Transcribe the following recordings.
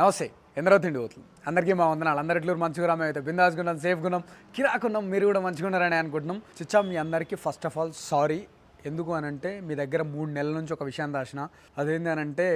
నమస్తే ఎందరో తిండి పోతుంది. అందరికీ మా వందనాలు. అందరి ఇట్లు మంచిగా రామే అయితే. బిందాస్ గున్నాం సేఫ్ గున్నాం కిరాకున్నాం మీరు కూడా మంచిగా ఉన్నారని అనుకుంటున్నాం. చిచ్చా మీ అందరికీ ఫస్ట్ ఆఫ్ ఆల్ సారీ ఎందుకు అని అంటే మీ దగ్గర మూడు నెలల నుంచి ఒక విషయం రాసిన. అదేంటి అని అంటే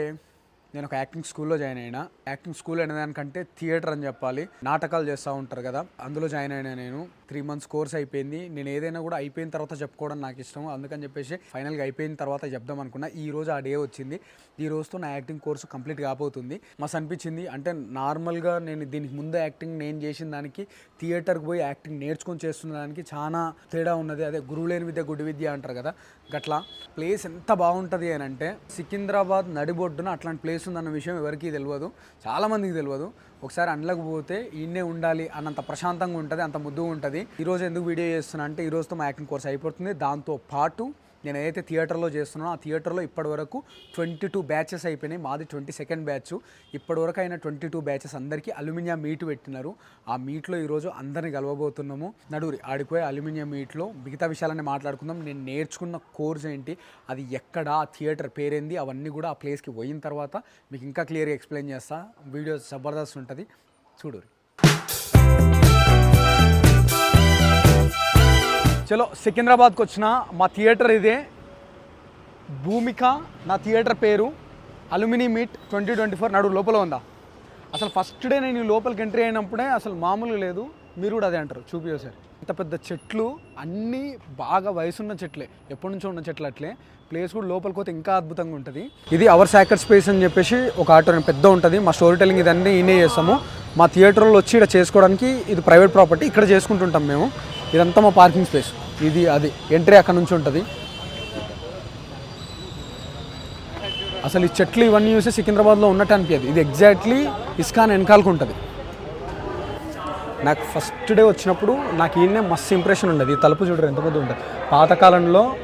నేను ఒక యాక్టింగ్ స్కూల్లో జాయిన్ అయినా. యాక్టింగ్ స్కూల్ అనే దానికంటే థియేటర్ అని చెప్పాలి. నాటకాలు చేస్తూ ఉంటారు కదా. అందులో జాయిన్ అయినా నేను. త్రీ మంత్స్ కోర్స్ అయిపోయింది. నేను ఏదైనా కూడా అయిపోయిన తర్వాత చెప్పుకోవడం నాకు ఇష్టం అందుకని చెప్పేసి ఫైనల్గా అయిపోయిన తర్వాత చెప్దాం అనుకున్నా. ఈ రోజు ఆ డే వచ్చింది. ఈ రోజుతో నా యాక్టింగ్ కోర్సు కంప్లీట్ కాబోతుంది. మస్తు అనిపించింది. అంటే నార్మల్గా నేను దీనికి ముందు యాక్టింగ్ నేను చేసిన దానికి థియేటర్కి పోయి యాక్టింగ్ నేర్చుకొని చేస్తున్న దానికి చాలా తేడా ఉన్నది. అదే గురువు లేని విద్య గుడి విద్య అంటారు కదా. గట్లా ప్లేస్ ఎంత బాగుంటుంది అని అంటే సికింద్రాబాద్ నడిబొడ్డున అట్లాంటి ప్లేస్ ఉందన్న విషయం ఎవరికీ తెలియదు చాలామందికి తెలియదు ఒకసారి అండ్లకు పోతే ఈయనే ఉండాలి అన్నంత ప్రశాంతంగా ఉంటుంది అంత ముద్దుగా ఉంటుంది. ఈరోజు ఎందుకు వీడియో చేస్తున్నా అంటే ఈరోజుతో మా యాక్టింగ్ కోర్స్ అయిపోతుంది. దాంతో పాటు నేను ఏదైతే థియేటర్లో చేస్తున్నానో ఆ థియేటర్లో ఇప్పటి వరకు ట్వంటీ టూ బ్యాచెస్ అయిపోయినాయి. మాది ట్వంటీ సెకండ్ బ్యాచ్. ఇప్పటి వరకు అయిన ట్వంటీ టూ బ్యాచెస్ అందరికీ అల్యూమినియం మీట్ పెట్టినారు. ఆ మీట్లో ఈరోజు అందరిని కలవబోతున్నాము. నడుగురి ఆడిపోయే అల్యూమినియం మీట్లో మిగతా విషయాలన్నీ మాట్లాడుకుందాం. నేను నేర్చుకున్న కోర్స్ ఏంటి అది ఎక్కడ ఆ థియేటర్ పేరేంది అవన్నీ కూడా ఆ ప్లేస్కి పోయిన తర్వాత మీకు ఇంకా క్లియర్గా ఎక్స్ప్లెయిన్ చేస్తా. వీడియో జబర్దస్త్ ఉంటుంది. చూడురి. చలో సికింద్రాబాద్కి వచ్చిన మా థియేటర్ ఇదే. భూమిక నా థియేటర్ పేరు aluminium meet twenty twenty four నడు లోపల ఉందా. అసలు ఫస్ట్ డే నేను లోపలికి ఎంట్రీ అయినప్పుడే అసలు మామూలు లేదు. మీరు కూడా అదే అంటారు చూపించారు ఇంత పెద్ద చెట్లు అన్నీ బాగా వయసున్న చెట్లే. ఎప్పటి నుంచో ఉన్న చెట్లు అట్లే. ప్లేస్ కూడా లోపలికి పోతే ఇంకా అద్భుతంగా ఉంటుంది. ఇది అవర్ సాకర్ స్పేస్ అని చెప్పేసి ఒక ఆటో పెద్ద ఉంటుంది. మా స్టోరీ టెలింగ్ ఇదన్నీ ఈయనే చేస్తాము. మా థియేటర్లో వచ్చి ఇక్కడ చేసుకోవడానికి ఇది ప్రైవేట్ ప్రాపర్టీ ఇక్కడ చేసుకుంటుంటాం మేము. ఇదంతా మా పార్కింగ్ స్పేస్ ఇది అది. ఎంట్రీ అక్కడ నుంచి ఉంటుంది. అసలు ఈ చెట్లు ఇవన్నీ చూసి సికింద్రాబాద్లో ఉన్నట్టు అనిపించదు ఇది ఎగ్జాక్ట్లీ ఇస్కాన్ వెనకాలకు ఉంటుంది. నాకు ఫస్ట్ డే వచ్చినప్పుడు నాకు ఈయనే మస్తు ఇంప్రెషన్ ఉండదు. ఈ తలుపు చూడరు ఎంత పెద్ద ఉంటుంది? పాతకాలంలో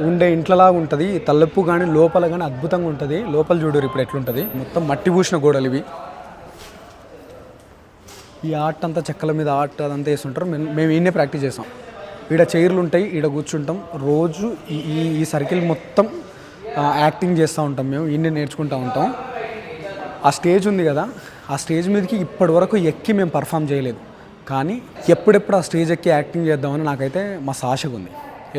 ఉండే ఇంట్లలాగా ఉంటుంది ఈ తలుపు కానీ లోపల కానీ అద్భుతంగా ఉంటుంది. లోపల చూడరు ఇప్పుడు ఎట్లుంటుంది. మొత్తం మట్టి పూసిన గోడలు ఇవి. ఈ ఆర్ట్ అంతా చెక్కల మీద ఆర్ట్ అదంతా వేస్తుంటారు. మేము మేము ఈయనే ప్రాక్టీస్ చేసాం. ఈడ చైర్లు ఉంటాయి ఈడ కూర్చుంటాం. రోజు ఈ ఈ- సర్కిల్ మొత్తం యాక్టింగ్ చేస్తూ ఉంటాం మేము. ఈయనే నేర్చుకుంటూ ఉంటాం. ఆ స్టేజ్ ఉంది కదా ఆ స్టేజ్ మీదకి ఇప్పటి వరకు ఎక్కి మేము పర్ఫామ్ చేయలేదు. కానీ ఎప్పుడెప్పుడు ఆ స్టేజ్ ఎక్కి యాక్టింగ్ చేద్దామని నాకైతే మస్తు ఆశగా ఉంది.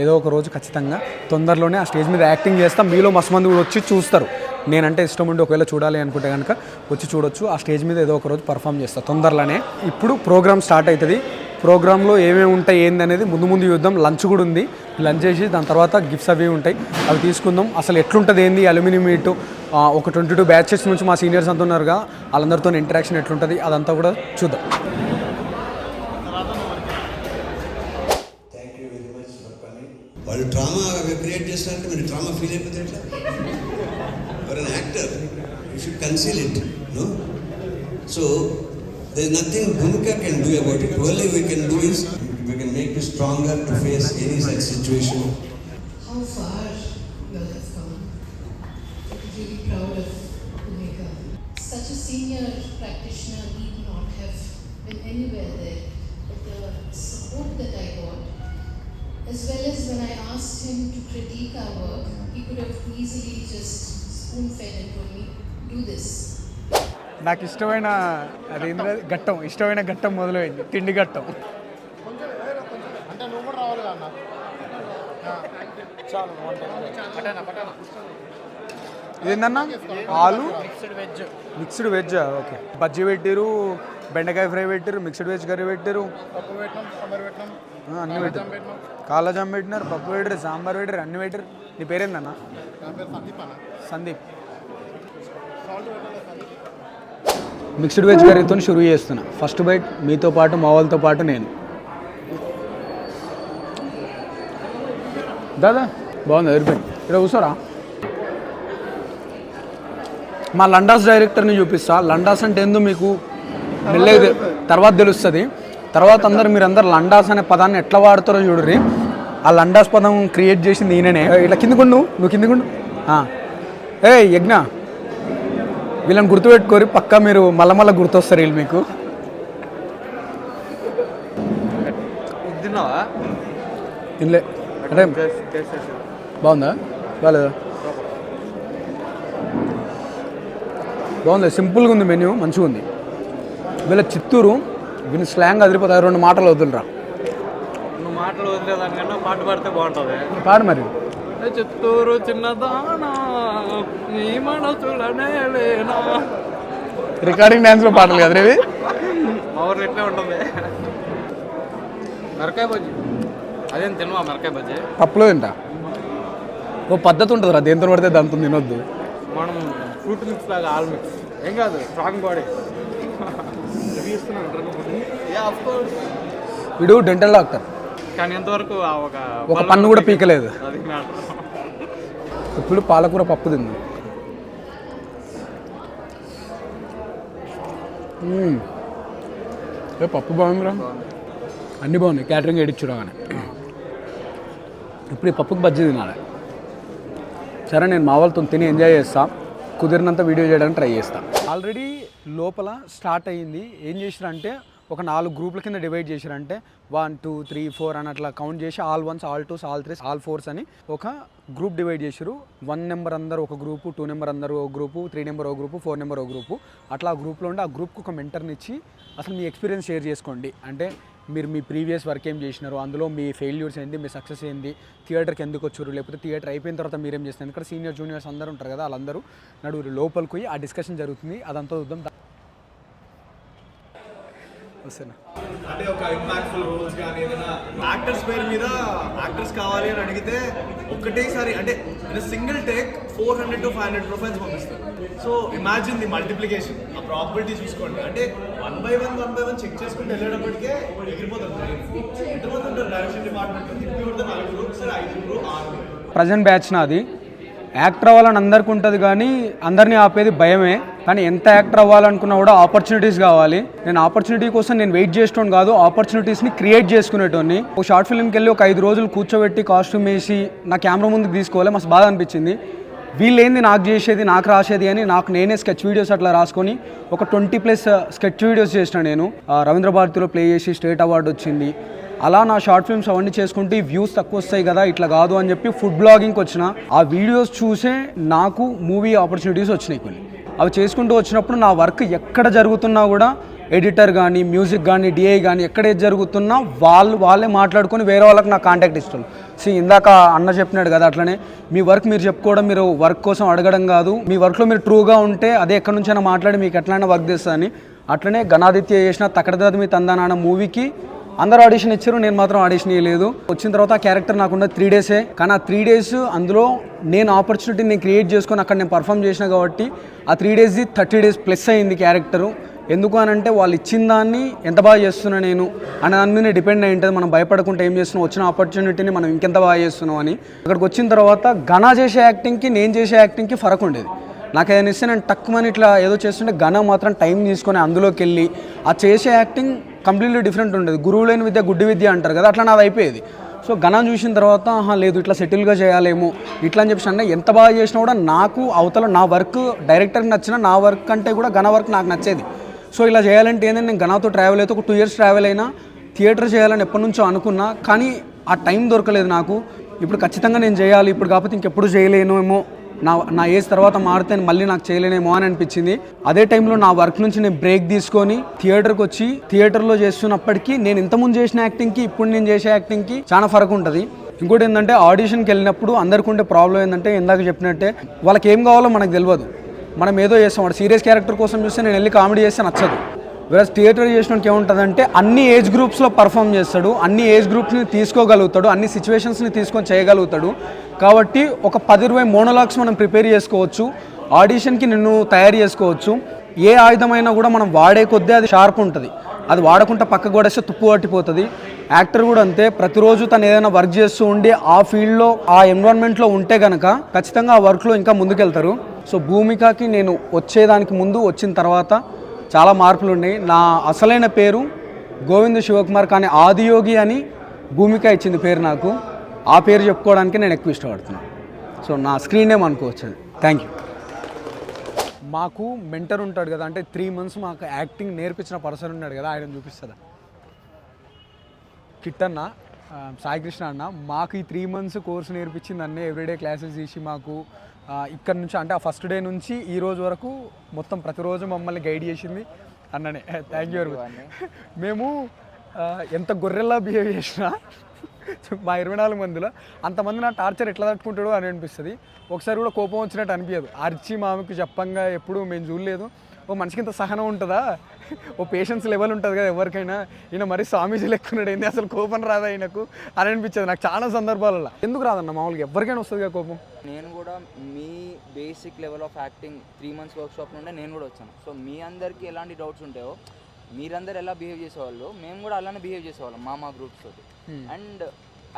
ఏదో ఒక రోజు ఖచ్చితంగా తొందరలోనే ఆ స్టేజ్ మీద యాక్టింగ్ చేస్తాం. మీలో మస్తు మంది కూడా వచ్చి చూస్తారు. నేనంటే ఇష్టం ఉండి ఒకవేళ చూడాలి అనుకుంటే కనుక వచ్చి చూడొచ్చు. ఆ స్టేజ్ మీద ఏదో ఒక రోజు పర్ఫామ్ చేస్తాను తొందరలోనే. ఇప్పుడు ప్రోగ్రామ్ స్టార్ట్ అవుతుంది ప్రోగ్రాంలో ఏమేమి ఉంటాయి ఏంది అనేది ముందు ముందు చూద్దాం. లంచ్ కూడా ఉంది. లంచ్ చేసి దాని తర్వాత గిఫ్ట్స్ అవి ఉంటాయి. అవి తీసుకుందాం. అసలు ఎట్లుంటుంది ఏంది? అల్యూమినియం మీట్ ఒక ట్వంటీ టూ బ్యాచెస్ నుంచి మా సీనియర్స్ అంతా ఉన్నారుగా. వాళ్ళందరితో ఇంటరాక్షన్ ఎట్లుంటుంది? అదంతా కూడా చూద్దాం. just when a Trauma feel with that, You're an actor. You should conceal it. No? So there's nothing Bhumika can do about it. Only we can do is we can make you stronger to face any such situation. How far you all have come. I'm really proud of Bhumika. Such a senior practitioner, need would not have been anywhere there. But the support that I got as well as when I asked him to critique our work, he could have easily just spoon fed and told me, do this. నాకు ఇష్టమైన అది ఏంటది? ఘట్టం ఇష్టమైన ఘట్టం మొదలైంది తిండి ఘట్టం ఇదేందన్నా? ఆలు? Mixed veg mixed veg okay. Bajji పెట్టిరు బెండకాయ ఫ్రై పెట్టిరు మిక్స్డ్ వెజ్ కర్రీ పెట్టిరు అన్ని పెట్టిరు కాలజాం పెట్టినారు పప్పు పెట్టిరు సాంబార్ పెట్టిరు అన్ని పెట్టిరు నీ పేరేందన్నా? సందీప్ మిక్స్డ్ వెజ్ కర్రీతో షురూ చేస్తున్నా. ఫస్ట్ బైట్ మీతో పాటు మా వాళ్ళతో పాటు నేను. దాదా బాగుంది ఎదిరిపోయింది ఇక్కడ కూర్చోరా? మా లండాస్ డైరెక్టర్ని చూపిస్తా. లండాస్ అంటే ఏందో మీకు మెల్లగా తె- తర్వాత తెలుస్తుంది. తర్వాత అందరు మీరు అందరు లండాస్ అనే పదాన్ని ఎట్లా వాడతారో చూడరి ఆ లండాస్ పదం క్రియేట్ చేసింది ఈయననే. ఇట్లా కిందకుండు నువ్వు కిందకుండు ఆ. ఏ యజ్ఞ. వీళ్ళని గుర్తుపెట్టుకోరి పక్కా మీరు మళ్ళా మళ్ళీ గుర్తొస్తారు వీళ్ళు మీకు. తినలే. అంటే బాగుందా? బాగాలేదా? బాగుంది. సింపుల్గా ఉంది మెన్యూ మంచిగా ఉంది. వీళ్ళ చిత్తూరు వీళ్ళ స్లాంగ్ అదిరిపోతాయి రెండు మాటలు వదులురా. నువ్వు మాటలు వదిలేదానికన్నా పాట పాడితే బాగుంటుంది. పాడు మరి. చిత్తూరు చిన్నదానా నీ మనసులనే లేనా. రికార్డింగ్ డ్యాన్స్లో పాటలు కదా రేవి? ఎట్లే ఉంటుంది. మిరకాయ బజ్జీ. అదేం తినవా మిరకాయ బజ్జీ? పప్పులో తింటా. ఓ పద్ధతి ఉంటుంది రా దేంతో పడితే దాంతో తినొద్దు. మనం ఫ్రూట్ మిక్స్ లాగా ఆల్ మిక్స్. ఏం కాదు స్ట్రాంగ్ బాడీ వీడు డెంటల్ డాక్టర్ కానీ ఎంతవరకు ఆ ఒక ఒక పన్ను కూడా పీకలేదు. అది ఇప్పుడు పాలకూర పప్పు తింది. మ్మ్. ఏ పప్పు బాగుందిరా. అన్నీ బాగున్నాయి. క్యాటరింగ్ ఏడిచ్చురా కానీ ఇప్పుడు ఈ పప్పుకి బజ్జీ తినాలి. సరే నేను మా వాళ్ళతో తిని ఎంజాయ్ చేస్తా. కుదిరినంత వీడియో చేయడానికి ట్రై చేస్తాను ఆల్రెడీ లోపల స్టార్ట్ అయ్యింది. ఏం చేసిరంటే ఒక నాలుగు గ్రూపుల కింద డివైడ్ చేశారంటే వన్ టూ త్రీ ఫోర్ అని అట్లా కౌంట్ చేసి all ones all twos all threes all fours అని ఒక గ్రూప్ డివైడ్ చేశారు వన్ నెంబర్ అందరు ఒక గ్రూపు టూ నెంబర్ అందరు ఒక గ్రూపు త్రీ నెంబర్ ఒక గ్రూపు ఫోర్ నెంబర్ ఒక గ్రూపు. అట్లా ఆ గ్రూప్లో ఉండి ఆ గ్రూప్కి ఒక మెంటర్ని ఇచ్చి అసలు మీ ఎక్స్పీరియన్స్ షేర్ చేసుకోండి. అంటే మీరు మీ ప్రీవియస్ వర్క్ ఏం చేసినారు? అందులో మీ ఫెయిల్యూర్స్ ఏంటి మీ సక్సెస్ ఏంటి థియేటర్కి ఎందుకు వచ్చారు? లేకపోతే థియేటర్ అయిపోయిన తర్వాత మీరేం చేస్తున్నారు? ఇక్కడ సీనియర్ జూనియర్స్ అందరూ ఉంటారు కదా వాళ్ళందరూ నడుగురు లోపలికి పోయి ఆ డిస్కషన్ జరుగుతుంది. అదంతా చూద్దాం. వస్తున్నా అంటే ఒక ఇంపాక్ట్ఫుల్ రోల్స్ కానీ ఏదైనా యాక్టర్స్ పేరు మీద యాక్టర్స్ కావాలి అని అడిగితే ఒకటేసారి అంటే single take four hundred to five hundred profiles పంపిస్తారు. సో ఇమాజిన్ ది మల్టిప్లికేషన్ ఆ ప్రాబిలిటీ చూసుకోండి. అంటే one by one one by one check చేసుకుంటూ వెళ్ళేటప్పటికే ఎగిరిపోతుంది ఎంతమంది ఉంటారు డైరెక్షన్ డిపార్ట్మెంట్ తిప్పి కొడితే నలుగురు సరే ఐదుగురు ఆరుగురు ప్రజెంట్ బ్యాచ్ నాది. యాక్టర్ అవ్వాలని అందరికి ఉంటుంది కానీ అందరినీ ఆపేది భయమే. కానీ ఎంత యాక్టర్ అవ్వాలనుకున్నా కూడా ఆపర్చునిటీస్ కావాలి. నేను ఆపర్చునిటీ కోసం నేను వెయిట్ చేసేటోని కాదు ఆపర్చునిటీస్ని క్రియేట్ చేసుకునేటోని ఒక షార్ట్ ఫిల్మ్కి వెళ్ళి ఒక ఐదు రోజులు కూర్చోబెట్టి కాస్ట్యూమ్ వేసి నా కెమెరా ముందుకు తీసుకోవాలి మస్తు బాధ అనిపించింది. వీళ్ళేంది నాకు చేసేది నాకు రాసేది అని నాకు నేనే స్కెచ్ వీడియోస్ అట్లా రాసుకొని ఒక ట్వంటీ ప్లస్ స్కెచ్ వీడియోస్ చేసిన నేను. రవీంద్ర భారతిలో ప్లే చేసి స్టేట్ అవార్డు వచ్చింది. అలా నా షార్ట్ ఫిల్మ్స్ అవన్నీ చేసుకుంటే వ్యూస్ తక్కువ వస్తాయి కదా ఇట్లా కాదు అని చెప్పి ఫుడ్ బ్లాగింగ్కి వచ్చిన. ఆ వీడియోస్ చూసే నాకు మూవీ ఆపర్చునిటీస్ వచ్చినాయి కొన్ని. అవి చేసుకుంటూ వచ్చినప్పుడు నా వర్క్ ఎక్కడ జరుగుతున్నా కూడా ఎడిటర్ కానీ మ్యూజిక్ కానీ డిఐ కానీ ఎక్కడ ఏది జరుగుతున్నా వాళ్ళు వాళ్ళే మాట్లాడుకొని వేరే వాళ్ళకి నా కాంటాక్ట్ ఇస్తారు. సో ఇందాక అన్న చెప్పినాడు కదా అట్లనే మీ వర్క్ మీరు చెప్పుకోవడం మీరు వర్క్ కోసం అడగడం కాదు. మీ వర్క్లో మీరు ట్రూగా ఉంటే అదే ఎక్కడి నుంచైనా మాట్లాడి మీకు ఎట్లయినా వర్క్ చేస్తుందని అట్లనే గణాదిత్య చేసిన తకడదాది మీ తందానాన్న మూవీకి అందరూ ఆడిషన్ ఇచ్చారు నేను మాత్రం ఆడిషన్ ఇవ్వలేదు వచ్చిన తర్వాత ఆ క్యారెక్టర్ నాకున్న త్రీ డేసే కానీ ఆ త్రీ డేస్ అందులో నేను ఆపర్చునిటీ నేను క్రియేట్ చేసుకొని అక్కడ నేను పర్ఫామ్ చేసిన కాబట్టి ఆ three days thirty days plus అయింది క్యారెక్టరు. ఎందుకు అని అంటే వాళ్ళు ఇచ్చిన దాన్ని ఎంత బాగా చేస్తున్నా నేను అనే దాని మీద డిపెండ్ అయి ఉంటుంది. మనం భయపడకుండా ఏం చేస్తున్నాం? వచ్చిన ఆపర్చునిటీని మనం ఇంకెంత బాగా చేస్తున్నాం అని. అక్కడికి వచ్చిన తర్వాత ఘన చేసే యాక్టింగ్కి నేను చేసే యాక్టింగ్కి ఫరక్ ఉండేది. నాకు ఏదైనా ఇస్తే నేను టక్కుమని ఇట్లా ఏదో చేస్తుంటే ఘన మాత్రం టైం తీసుకొని అందులోకి వెళ్ళి ఆ చేసే యాక్టింగ్ కంప్లీట్లీ డిఫరెంట్ ఉండేది. గురువు లేని విద్య గుడ్డి విద్య అంటారు కదా అట్లా నాది అయిపోయేది. సో ఘనం చూసిన తర్వాత ఆహా లేదు ఇట్లా సెటిల్గా చేయాలేమో ఇట్లా అని చెప్పి అంటే ఎంత బాగా చేసినా కూడా నాకు అవతల నా వర్క్ డైరెక్టర్కి నచ్చిన నా వర్క్ కంటే కూడా ఘన వర్క్ నాకు నచ్చేది. సో ఇలా చేయాలంటే ఏంటంటే నేను ఘనాతో ట్రావెల్ అయితే ఒక టూ ఇయర్స్ ట్రావెల్ అయినా థియేటర్ చేయాలని ఎప్పటి నుంచో అనుకున్నా కానీ ఆ టైం దొరకలేదు నాకు. ఇప్పుడు ఖచ్చితంగా నేను చేయాలి ఇప్పుడు కాకపోతే ఇంకెప్పుడు చేయలేను ఏమో నా నా ఏజ్ తర్వాత మారితే మళ్ళీ నాకు చేయలేనేమో అని అనిపించింది. అదే టైంలో నా వర్క్ నుంచి నేను బ్రేక్ తీసుకొని థియేటర్కి వచ్చి థియేటర్లో చేస్తున్నప్పటికీ నేను ఇంతకుముందు చేసిన యాక్టింగ్కి ఇప్పుడు నేను చేసే యాక్టింగ్కి చాలా ఫరక్ ఉంటుంది. ఇంకోటి ఏంటంటే ఆడిషన్కి వెళ్ళినప్పుడు అందరికీ ఉండే ప్రాబ్లం ఏంటంటే ఇందాక చెప్పినట్టే వాళ్ళకి ఏం కావాలో మనకు తెలియదు మనం ఏదో చేస్తాం. వాడు సీరియస్ క్యారెక్టర్ కోసం చూస్తే నేను వెళ్ళి కామెడీ చేస్తే నచ్చదు. వేరే థియేటర్ చేసినకి ఏముంటుందంటే అన్ని ఏజ్ గ్రూప్స్లో పర్ఫామ్ చేస్తాడు అన్ని ఏజ్ గ్రూప్స్ని తీసుకోగలుగుతాడు అన్ని సిచ్యువేషన్స్ని తీసుకొని చేయగలుగుతాడు. కాబట్టి ఒక పది ఇరవై మోనోలాగ్స్ మనం ప్రిపేర్ చేసుకోవచ్చు ఆడిషన్కి నిన్ను తయారు చేసుకోవచ్చు. ఏ ఆయుధమైనా కూడా మనం వాడే కొద్దీ అది షార్ప్ ఉంటుంది. అది వాడకుండా పక్కకు పడేస్తే తుప్పు పట్టిపోతుంది. యాక్టర్ కూడా అంతే ప్రతిరోజు తను ఏదైనా వర్క్ చేస్తూ ఉండి ఆ ఫీల్డ్లో ఆ ఎన్విరాన్మెంట్లో ఉంటే కనుక ఖచ్చితంగా ఆ వర్క్లో ఇంకా ముందుకెళ్తారు. సో భూమికకి నేను వచ్చేదానికి ముందు వచ్చిన తర్వాత చాలా మార్పులు ఉన్నాయి. నా అసలైన పేరు గోవింద శివకుమార్ కానీ ఆదియోగి అని భూమిక ఇచ్చింది పేరు నాకు. ఆ పేరు చెప్పుకోవడానికి నేను ఎక్కువ ఇష్టపడుతున్నాను. సో నా స్క్రీన్ నేమ్ అనుకోవచ్చు అది. Thank you. మాకు మెంటర్ ఉంటాడు కదా అంటే త్రీ మంత్స్ మాకు యాక్టింగ్ నేర్పించిన పర్సన్ ఉన్నాడు కదా ఆయన చూపిస్తుందా కిట్ అన్న సాయికృష్ణ అన్న మాకు ఈ త్రీ మంత్స్ కోర్స్ నేర్పించింది అన్నీ ఎవ్రీడే క్లాసెస్ తీసి మాకు ఇక్కడ నుంచి అంటే ఆ ఫస్ట్ డే నుంచి ఈ రోజు వరకు మొత్తం ప్రతిరోజు మమ్మల్ని గైడ్ చేసింది అన్ననే. థ్యాంక్ యూ వెరీ మచ్ మేము ఎంత గొర్రెల్లా బిహేవ్ చేసినా మా ఇరవై నాలుగు మందిలో అంతమంది నా టార్చర్ ఎట్లా తట్టుకుంటాడో అని అనిపిస్తుంది. ఒకసారి కూడా కోపం వచ్చినట్టు అనిపించదు అరిచి మామకి చెప్పంగా ఎప్పుడు మేము చూడలేదు. ఓ మనిషికి ఇంత సహనం ఉంటుందా? ఓ పేషెన్స్ లెవెల్ ఉంటుంది కదా ఎవరికైనా. ఈయన మరీ స్వామీజీ లెక్కున్నాడు ఏంది? అసలు కోపం రాదా ఆయనకు అని అనిపించదు నాకు చాలా సందర్భాలలో ఎందుకు రాదన్న మామూలుగా? ఎవరికైనా వస్తుంది కదా కోపం? నేను కూడా మీ basic level of acting three months workshop నుండే నేను కూడా వచ్చాను. సో మీ అందరికీ ఎలాంటి డౌట్స్ ఉంటాయో మీరందరూ ఎలా బిహేవ్ చేసేవాళ్ళు? మేము కూడా అలానే బిహేవ్ చేసేవాళ్ళం మా మా గ్రూప్స్ తోటి and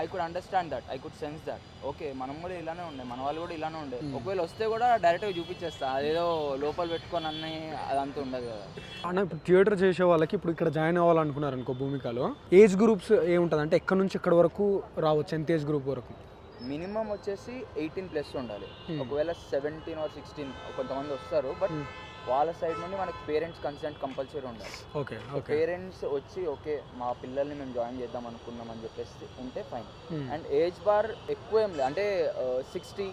I could understand that I could sense that okay మనం కూడా ఇలానే ఉండే. మన వాళ్ళు కూడా ఇలానే ఉండే. ఒకవేళ వస్తే కూడా డైరెక్ట్గా చూపించేస్తా. అదేదో లోపల పెట్టుకొని అన్నీ అదంతా ఉండదు కదా. అన్న ఇప్పుడు థియేటర్ చేసే వాళ్ళకి ఇప్పుడు ఇక్కడ జాయిన్ అవ్వాలనుకున్నారు అనుకో భూమికలో ఏజ్ గ్రూప్స్ ఏముంటుంది అంటే ఎక్కడ నుంచి ఎక్కడ వరకు రావచ్చు? ఎంత ఏజ్ గ్రూప్ వరకు? మినిమం వచ్చేసి ఎయిటీన్ ప్లస్ ఉండాలి. ఒకవేళ సెవెంటీన్ ఆర్ సిక్స్టీన్ కొంతమంది వస్తారు. బట్ వాళ్ళ సైడ్ నుండి మనకి పేరెంట్స్ కన్సెంట్ కంపల్సరీ ఉండాలి. ఓకే ఓకే పేరెంట్స్ వచ్చి ఓకే మా పిల్లల్ని మేము జాయిన్ చేద్దాం అనుకున్నాం అని చెప్పేసి ఉంటే ఫైన్ అండ్ ఏజ్ బార్ ఎక్కువ ఏం లేదు అంటే సిక్స్టీ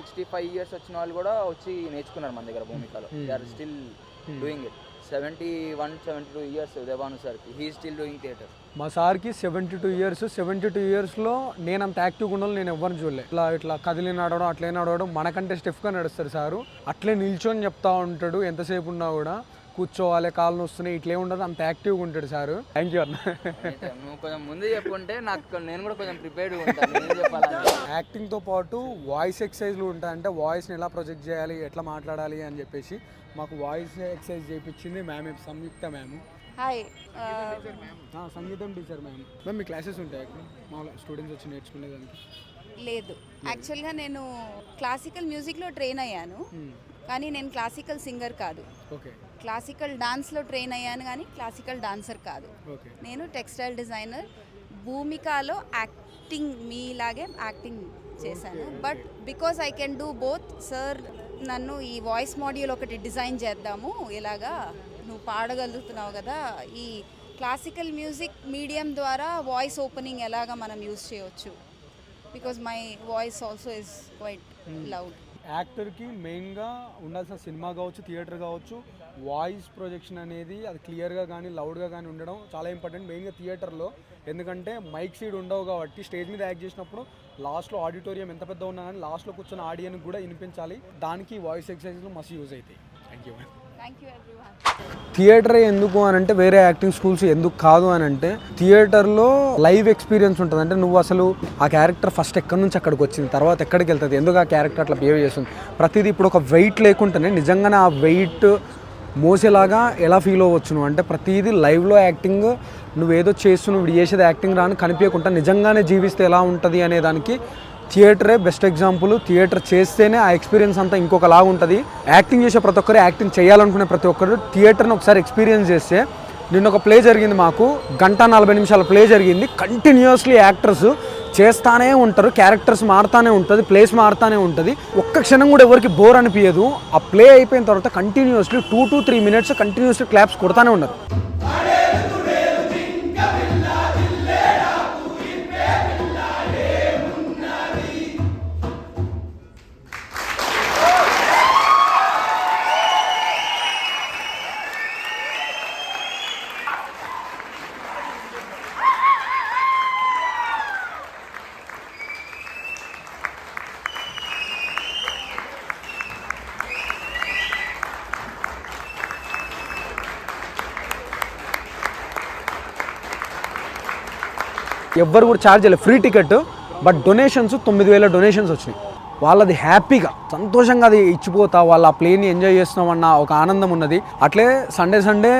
సిక్స్టీ ఫైవ్ ఇయర్స్ వచ్చిన వాళ్ళు కూడా వచ్చి నేర్చుకున్నారు మన దగ్గర భూమికలో. They are still doing it seventy one seventy two years దేవాను సార్కి హీ స్టిల్ డూయింగ్ థియేటర్ మా సార్కి seventy two years seventy two ఇయర్స్లో నేను అంత యాక్టివ్గా ఉండాలి నేను ఎవరిని చూడలే. ఇట్లా ఇట్లా కదిలి నడవడం అట్లే నడవడం మనకంటే స్టిఫ్గా నడుస్తారు సారు. అట్లే నిల్చొని చెప్తా ఉంటాడు ఎంతసేపు ఉన్నా కూడా. కూర్చోవాలి కాళ్ళు వస్తున్నాయి ఇట్లే ఉండదు. అంత యాక్టివ్గా ఉంటాడు సారు. థ్యాంక్ యూ అన్న. నువ్వు కొంచెం ముందు చెప్పుంటే నాకు నేను కూడా కొంచెం ప్రిపేర్డ్ యాక్టింగ్తో పాటు వాయిస్ ఎక్సర్సైజ్లు ఉంటాయి అంటే వాయిస్ని ఎలా ప్రొజెక్ట్ చేయాలి ఎట్లా మాట్లాడాలి అని చెప్పేసి మాకు వాయిస్ ఎక్సర్సైజ్ చేయించింది మ్యామ్ సంయుక్త మ్యామ్ హాయ్ సంగీతం టీచర్ మ్యామ్ మ్యామ్ మీ క్లాసెస్ ఉంటాయి మా స్టూడెంట్స్ వచ్చి నేర్చుకునేదానికి. లేదు. యాక్చువల్గా నేను క్లాసికల్ మ్యూజిక్లో ట్రైన్ అయ్యాను. కానీ నేను క్లాసికల్ సింగర్ కాదు. క్లాసికల్ డాన్స్లో ట్రైన్ అయ్యాను కానీ క్లాసికల్ డాన్సర్ కాదు. నేను టెక్స్టైల్ డిజైనర్ భూమికలో యాక్టింగ్ మీలాగే యాక్టింగ్ చేశాను. But because I can do both sir నన్ను ఈ వాయిస్ మాడ్యూల్ ఒకటి డిజైన్ చేద్దాము. ఇలాగా నువ్వు పాడగలుగుతున్నావు కదా ఈ క్లాసికల్ మ్యూజిక్ మీడియం ద్వారా వాయిస్ ఓపెనింగ్ ఎలాగా మనం యూస్ చేయవచ్చు because my voice also is quite loud యాక్టర్కి మెయిన్గా ఉండాల్సిన సినిమా కావచ్చు థియేటర్ కావచ్చు వాయిస్ ప్రొజెక్షన్ అనేది అది క్లియర్గా కానీ లౌడ్గా కానీ ఉండడం చాలా ఇంపార్టెంట్. మెయిన్గా థియేటర్లో ఎందుకంటే మైక్ సీడ్ ఉండవు కాబట్టి స్టేజ్ మీద యాక్ట్ చేసినప్పుడు లాస్ట్లో ఆడిటోరియం ఎంత పెద్ద ఉన్నా కానీ లాస్ట్లో కూర్చున్న ఆడియన్ కూడా వినిపించాలి. దానికి వాయిస్ ఎక్సర్సైజ్లు మస్తు యూజ్ అవుతాయి. థ్యాంక్ యూ థియేటర్ ఎందుకు అని అంటే వేరే యాక్టింగ్ స్కూల్స్ ఎందుకు కాదు అని అంటే థియేటర్లో లైవ్ ఎక్స్పీరియన్స్ ఉంటుంది. అంటే నువ్వు అసలు ఆ క్యారెక్టర్ ఫస్ట్ ఎక్కడి నుంచి అక్కడికి వచ్చింది తర్వాత ఎక్కడికి వెళ్తుంది ఎందుకు ఆ క్యారెక్టర్ అట్లా బిహేవ్ చేస్తుంది? ప్రతిదీ ఇప్పుడు ఒక వెయిట్ లేకుంటేనే నిజంగానే ఆ వెయిట్ మోసేలాగా ఎలా ఫీల్ అవ్వచ్చు అంటే ప్రతిదీ లైవ్లో యాక్టింగ్ నువ్వేదో చేస్తు నువ్వు చేసేది యాక్టింగ్ రాని కనిపించకుండా నిజంగానే జీవిస్తే ఎలా ఉంటుంది అనే దానికి థియేటరే బెస్ట్ ఎగ్జాంపుల్. థియేటర్ చేస్తేనే ఆ ఎక్స్పీరియన్స్ అంతా ఇంకొకలాగా ఉంటుంది. యాక్టింగ్ చేసే ప్రతి ఒక్కరు యాక్టింగ్ చేయాలనుకునే ప్రతి ఒక్కరు థియేటర్ని ఒకసారి ఎక్స్పీరియన్స్ చేస్తే నిన్న ఒక ప్లే జరిగింది మాకు. గంట నలభై నిమిషాల ప్లే జరిగింది. కంటిన్యూస్లీ యాక్టర్స్ చేస్తానే ఉంటారు క్యారెక్టర్స్ మారుతానే ఉంటుంది ప్లేస్ మారుతానే ఉంటుంది. ఒక్క క్షణం కూడా ఎవరికి బోర్ అనిపించదు ఆ ప్లే అయిపోయిన తర్వాత continuously two to three minutes continuously claps కొడతానే ఉన్నారు. ఎవ్వరు కూడా ఛార్జ్ చేయలేదు. ఫ్రీ టికెట్ బట్ డొనేషన్స్ తొమ్మిది వేల డొనేషన్స్ వచ్చినాయి. వాళ్ళది హ్యాపీగా సంతోషంగా అది ఇచ్చిపోతా వాళ్ళ ఆ ప్లేని ఎంజాయ్ చేస్తున్నామన్న ఒక ఆనందం ఉన్నది. అట్లే సండే సండే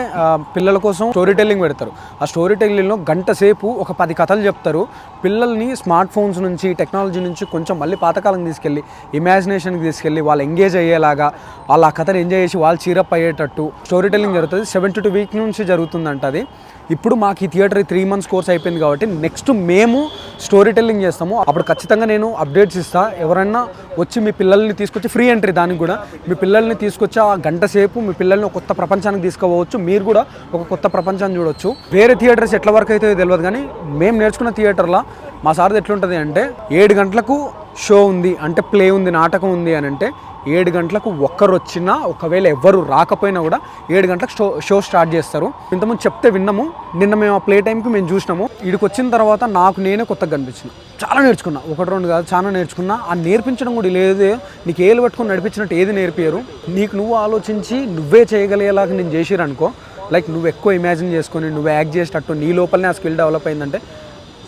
పిల్లల కోసం స్టోరీ టెల్లింగ్ పెడతారు. ఆ స్టోరీ టెల్లింగ్లో గంట సేపు ఒక పది కథలు చెప్తారు. పిల్లల్ని స్మార్ట్ ఫోన్స్ నుంచి టెక్నాలజీ నుంచి కొంచెం మళ్ళీ పాతకాలం తీసుకెళ్ళి ఇమాజినేషన్కి తీసుకెళ్ళి వాళ్ళు ఎంగేజ్ అయ్యేలాగా వాళ్ళ ఆ కథను ఎంజాయ్ చేసి వాళ్ళు చీరప్ అయ్యేటట్టు స్టోరీ టెల్లింగ్ జరుగుతుంది సెవెంటీ టూ వీక్ నుంచి జరుగుతుందంట అది. ఇప్పుడు మాకు ఈ థియేటర్ త్రీ మంత్స్ కోర్స్ అయిపోయింది కాబట్టి నెక్స్ట్ మేము స్టోరీ టెల్లింగ్ చేస్తాము. అప్పుడు ఖచ్చితంగా నేను అప్డేట్స్ ఇస్తా. ఎవరైనా వచ్చి మీ పిల్లల్ని తీసుకొచ్చి ఫ్రీ ఎంట్రీ దానికి కూడా. మీ పిల్లల్ని తీసుకొచ్చి ఆ గంట సేపు మీ పిల్లల్ని ఒక కొత్త ప్రపంచానికి తీసుకోవచ్చు మీరు కూడా ఒక కొత్త ప్రపంచాన్ని చూడొచ్చు. వేరే థియేటర్స్ ఎట్ల వరకు అయితే తెలియదు కానీ మేము నేర్చుకున్న థియేటర్లో మా సార్ది ఎట్లుంటుంది అంటే ఏడు గంటలకు షో ఉంది అంటే ప్లే ఉంది నాటకం ఉంది అని అంటే ఏడు గంటలకు ఒక్కరు వచ్చినా ఒకవేళ ఎవ్వరు రాకపోయినా కూడా ఏడు గంటలకు షో షో స్టార్ట్ చేస్తారు. ఇంతకుముందు చెప్తే విన్నాము నిన్న మేము ఆ ప్లే టైంకి మేము చూసినాము. ఇక్కడికి వచ్చిన తర్వాత నాకు నేనే కొత్తగా కనిపించిన. చాలా నేర్చుకున్నా. ఒకటి రెండు కాదు చాలా నేర్చుకున్నా. ఆ నేర్పించడం కూడా లేదు. నీకు ఏలు పట్టుకొని నడిపించినట్టు ఏది నేర్పియరు నీకు నువ్వు ఆలోచించి నువ్వే చేయగలిగేలాగా నేను చేసిరనుకో లైక్ నువ్వు ఎక్కువ ఇమాజిన్ చేసుకొని నువ్వు యాక్ట్ చేసేటట్టు నీ లోపలనే ఆ స్కిల్ డెవలప్ అయిందంటే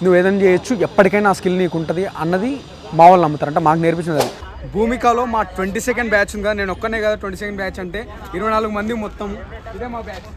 నువ్వు ఏదైనా చేయొచ్చు. ఎప్పటికైనా ఆ స్కిల్ నీకు ఉంటుంది అన్నది మా వాళ్ళు నమ్ముతారు. అంటే మాకు నేర్పించినది అది. భూమికలో మా ట్వంటీ సెకండ్ బ్యాచ్ ఉంది? కదా నేను ఒక్కనే కదా ట్వంటీ సెకండ్ బ్యాచ్ అంటే ఇరవై నాలుగు మంది మొత్తం. ఇదే మా బ్యాచ్.